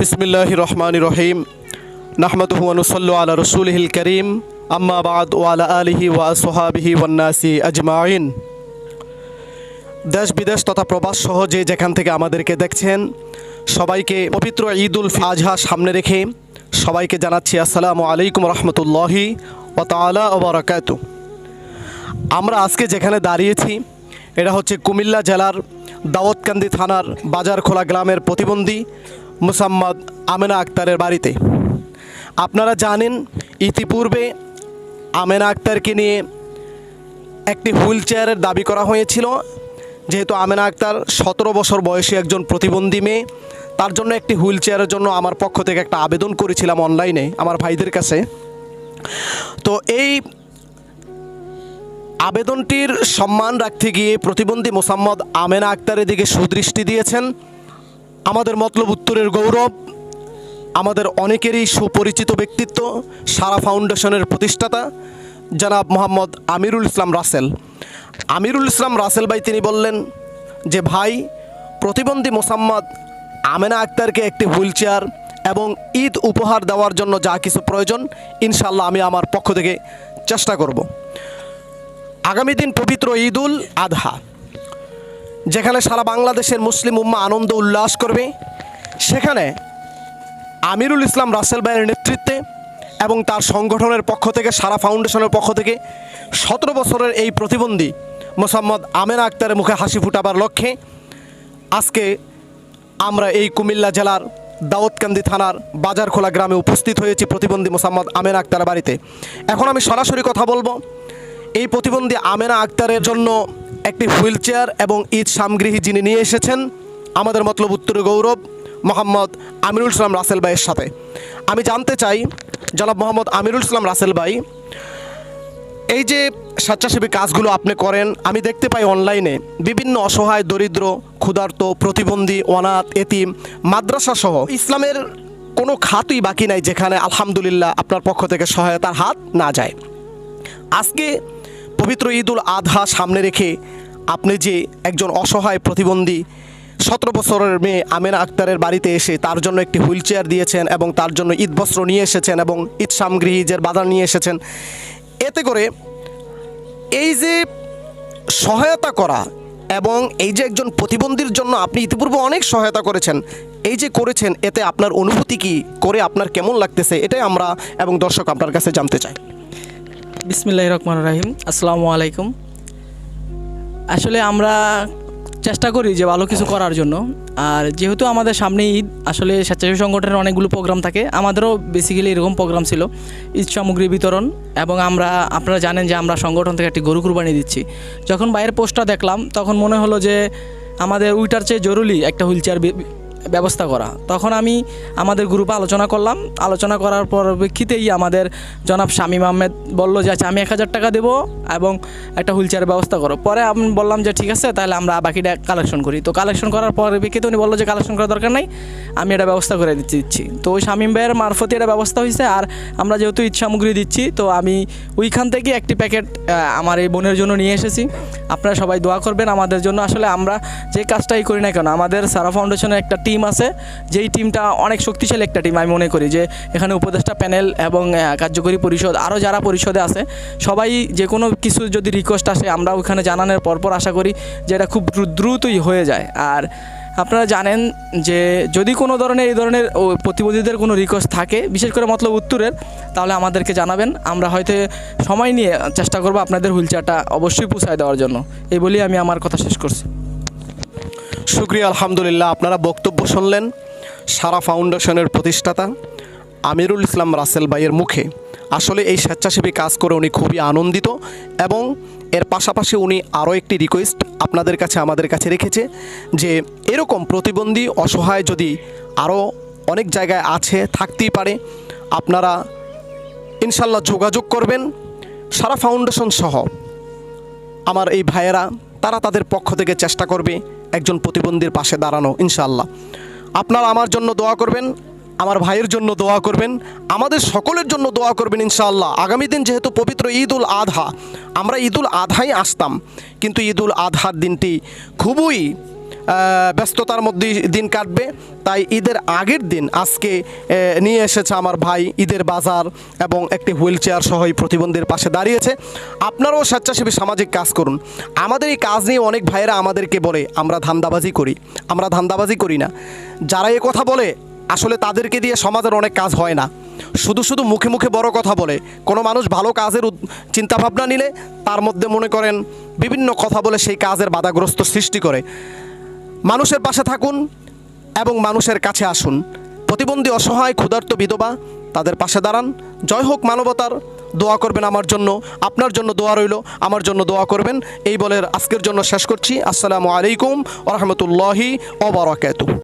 বিসমিল্লাহ রহমান রহিম, নাহমদহু অনুসল্লু আলা রসুলহিল করিম আম্মাবাদ ওয়ালা আলিহি ওয়া সোহাবিহি ওয়ান্নাসি আজমাইন দেশ বিদেশ তথা প্রবাস সহ যে যেখান থেকে আমাদেরকে দেখছেন, সবাইকে পবিত্র ঈদ উল আজহা সামনে রেখে সবাইকে জানাচ্ছি আসসালামু আলাইকুম রহমতুল্লাহি ও তালা ওবরাকাতু আমরা আজকে যেখানে দাঁড়িয়েছি, এটা হচ্ছে কুমিল্লা জেলার দাউদকান্দি থানার বাজারখোলা গ্রামের প্রতিবন্ধী মুসাম্মদ আমেনা আক্তারের বাড়িতে। আপনারা জানেন, ইতিপূর্বে আমেনা আক্তারকে নিয়ে একটি হুইল চেয়ারের দাবি করা হয়েছিল। যেহেতু আমেনা আক্তার সতেরো বছর বয়সী একজন প্রতিবন্ধী মেয়ে, তার জন্য একটি হুইল চেয়ারের জন্য আমার পক্ষ থেকে একটা আবেদন করেছিলাম অনলাইনে আমার ভাইদের কাছে। তো এই আবেদনটির সম্মান রাখতে গিয়ে প্রতিবন্ধী মোসাম্মদ আমেনা আক্তারের দিকে সুদৃষ্টি দিয়েছেন। আমাদের মতলব উত্তরের গৌরব, আমাদের অনেকেরই সুপরিচিত ব্যক্তিত্ব, সারা ফাউন্ডেশনের প্রতিষ্ঠাতা, জনাব মোহাম্মদ আমিরুল ইসলাম রাসেল। আমিরুল ইসলাম রাসেল ভাই তিনি বললেন যে, ভাই, প্রতিবন্ধী মোসাম্মদ আমেনা আক্তারকে একটি হুইল চেয়ার এবং ঈদ উপহার দেওয়ার জন্য যা কিছু প্রয়োজন ইনশাল্লাহ আমি আমার পক্ষ থেকে চেষ্টা করব। আগামী দিন পবিত্র ঈদুল আধহা। যেখানে সারা বাংলাদেশের মুসলিম উম্মা আনন্দ উল্লাস করবে, সেখানে আমিরুল ইসলাম রাসেল ভাইয়ের নেতৃত্বে এবং তার সংগঠনের পক্ষ থেকে, সারা ফাউন্ডেশনের পক্ষ থেকে সতেরো বছরের এই প্রতিবন্ধী মোসাম্মদ আমেনা আক্তারের মুখে হাসি ফুটাবার লক্ষ্যে আজকে আমরা এই কুমিল্লা জেলার দাউদকান্দি থানার বাজারখোলা গ্রামে উপস্থিত হয়েছি প্রতিবন্ধী মোসাম্মদ আমেনা আক্তারের বাড়িতে। এখন আমি সরাসরি কথা বলব। এই প্রতিবন্ধী আমেনা আক্তারের জন্য একটি হুইল চেয়ার এবং ঈদ সামগ্রী যিনি নিয়ে এসেছেন, আমাদের মতলব উত্তর গৌরব, মোহাম্মদ আমিরুল ইসলাম রাসেল ভাইয়ের সাথে। আমি জানতে চাই, জনাব মোহাম্মদ আমিরুল ইসলাম রাসেল ভাই, এই যে স্বেচ্ছাসেবী কাজগুলো আপনি করেন, আমি দেখতে পাই অনলাইনে বিভিন্ন অসহায়, দরিদ্র, ক্ষুধার্ত, প্রতিবন্ধী, অনাথ, এতিম মাদ্রাসা সহ ইসলামের কোনো খাতই বাকি নাই যেখানে আলহামদুলিল্লাহ আপনার পক্ষ থেকে সহায়তার হাত না যায়। আজকে পবিত্র ঈদুল আধা সামনে রেখে আপনি যে একজন অসহায় প্রতিবন্ধী, সতেরো বছরের মেয়ে আমেনা আক্তারের বাড়িতে এসে তার জন্য একটি হুইল চেয়ার দিয়েছেন এবং তার জন্য ঈদ বস্ত্র নিয়ে এসেছেন এবং ঈদ সামগ্রী, ঈদের বাজার নিয়ে এসেছেন। এতে করে এই যে সহায়তা করা এবং এই যে একজন প্রতিবন্ধীর জন্য আপনি ইতিপূর্বে অনেক সহায়তা করেছেন, এই যে করেছেন, এতে আপনার অনুভূতি কি? করে আপনার কেমন লাগতেছে? এটাই আমরা এবং দর্শক আপনার কাছে জানতে চাই। বিসমিল্লাহ রহমান রাহিম। আসসালামু আলাইকুম। আসলে আমরা চেষ্টা করি যে ভালো কিছু করার জন্য। আর যেহেতু আমাদের সামনে ঈদ, আসলে স্বেচ্ছাসেবী সংগঠনের অনেকগুলো প্রোগ্রাম থাকে। আমাদেরও বেসিক্যালি এরকম প্রোগ্রাম ছিল, ঈদ সামগ্রী বিতরণ। এবং আমরা, আপনারা জানেন যে আমরা সংগঠন থেকে একটি গরু কুরবানি দিচ্ছি। যখন বাইরের পোস্টটা দেখলাম, তখন মনে হলো যে আমাদের উইটার চেয়ে জরুরি একটা হুইল চেয়ার ব্যবস্থা করা। তখন আমি আমাদের গ্রুপে আলোচনা করলাম। আলোচনা করার পরিপ্রেক্ষিতেই আমাদের জনাব শামীম আহমেদ বলল যে আচ্ছা আমি এক হাজার টাকা দেবো এবং একটা হুইল ব্যবস্থা করো। পরে আমি বললাম যে, ঠিক আছে, তাহলে আমরা বাকিটা কালেকশন করি। তো কালেকশন করার পরিপ্রেক্ষিতে উনি বলল যে কালেকশন করার দরকার নাই, আমি এটা ব্যবস্থা করে দিচ্ছি দিচ্ছি। তো ওই শামীম ভাইয়ের মারফতে এটা ব্যবস্থা হয়েছে আর আমরা যেহেতু ঈদ সামগ্রী দিচ্ছি, তো আমি ওইখান থেকে একটি প্যাকেট আমার এই বোনের জন্য নিয়ে এসেছি। আপনারা সবাই দোয়া করবেন। আমাদের জন্য আসলে আমরা যে কাজটাই করি না কেন, আমাদের সারা ফাউন্ডেশনের একটা টিম আছে, যেই টিমটা অনেক শক্তিশালী একটা টিম, আমি মনে করি যে এখানে উপদেষ্টা প্যানেল এবং কার্যকরী পরিষদ আরও যারা পরিষদে আছে, সবাই যে কোনো কিছু যদি রিকোয়েস্ট আসে, আমরা ওখানে জানানোর পরপর আশা করি যে এটা খুব দ্রুতই হয়ে যায়। আর আপনারা জানেন যে যদি কোনো ধরনের এই ধরনের প্রতিবন্ধীদের কোনো রিকোয়েস্ট থাকে, বিশেষ করে মতলব উত্তরের, তাহলে আমাদেরকে জানাবেন। আমরা হয়তো সময় নিয়ে চেষ্টা করব আপনাদের হুইল চেয়ারটা অবশ্যই পুষায় দেওয়ার জন্য। এই বলেই আমি আমার কথা শেষ করছি। শুক্রিয়া আলহামদুলিল্লাহ। আপনারা বক্তব্য শুনলেন, সারা ফাউন্ডেশনের প্রতিষ্ঠাতা আমিরুল ইসলাম রাসেল ভাইয়ের মুখে। আসলে এই স্বেচ্ছাসেবী কাজ করে উনি খুবই আনন্দিত এবং এর পাশাপাশি উনি আরও একটি রিকোয়েস্ট আপনাদের কাছে, আমাদের কাছে রেখেছে যে এরকম প্রতিবন্ধী অসহায় যদি আরও অনেক জায়গায় আছে, থাকতেই পারে, আপনারা ইনশাল্লাহ যোগাযোগ করবেন। সারা ফাউন্ডেশন সহ আমার এই ভাইয়েরা, তারা তাদের পক্ষ থেকে চেষ্টা করবে একজন প্রতিবন্ধীর পাশে দাঁড়ানো ইনশাল্লাহ আপনারা আমার জন্য দোয়া করবেন, আমার ভাইয়ের জন্য দোয়া করবেন, আমাদের সকলের জন্য দোয়া করবেন, ইনশাআল্লাহ। আগামী দিন যেহেতু পবিত্র ঈদ উল আধা, আমরা ঈদ উল আধাই আসতাম, কিন্তু ঈদ উল আধার দিনটি খুবই ব্যস্ততার মধ্যে দিন কাটবে। তাই ঈদের আগের দিন আজকে নিয়ে এসেছে আমার ভাই ঈদের বাজার এবং একটি হুইল চেয়ার সহ এই প্রতিবন্ধীর পাশে দাঁড়িয়েছে। আপনারাও স্বেচ্ছাসেবী সামাজিক কাজ করুন। আমাদের এই কাজ নিয়ে অনেক ভাইয়েরা আমাদেরকে বলে, আমরা ধান্দাবাজি করি। আমরা ধান্দাবাজি করি না। যারা এ কথা বলে, আসলে তাদেরকে দিয়ে সমাজের অনেক কাজ হয় না। শুধু শুধু মুখে মুখে বড় কথা বলে। কোনো মানুষ ভালো কাজের চিন্তাভাবনা নিলে, তার মধ্যে মনে করেন, বিভিন্ন কথা বলে সেই কাজের বাধাগ্রস্ত সৃষ্টি করে। মানুষের পাশে থাকুন এবং মানুষের কাছে আসুন। প্রতিবন্ধী, অসহায়, ক্ষুধার্ত বিধবা, তাদের পাশে দাঁড়ান। জয় হোক মানবতার, দোয়া করবেন আমার জন্য, আপনার জন্য দোয়া রইল, আমার জন্য দোয়া করবেন। এই বলের আজকের জন্য শেষ করছি। আসসালামু আলাইকুম ওরহমতুল্লাহি ওবরাকাতু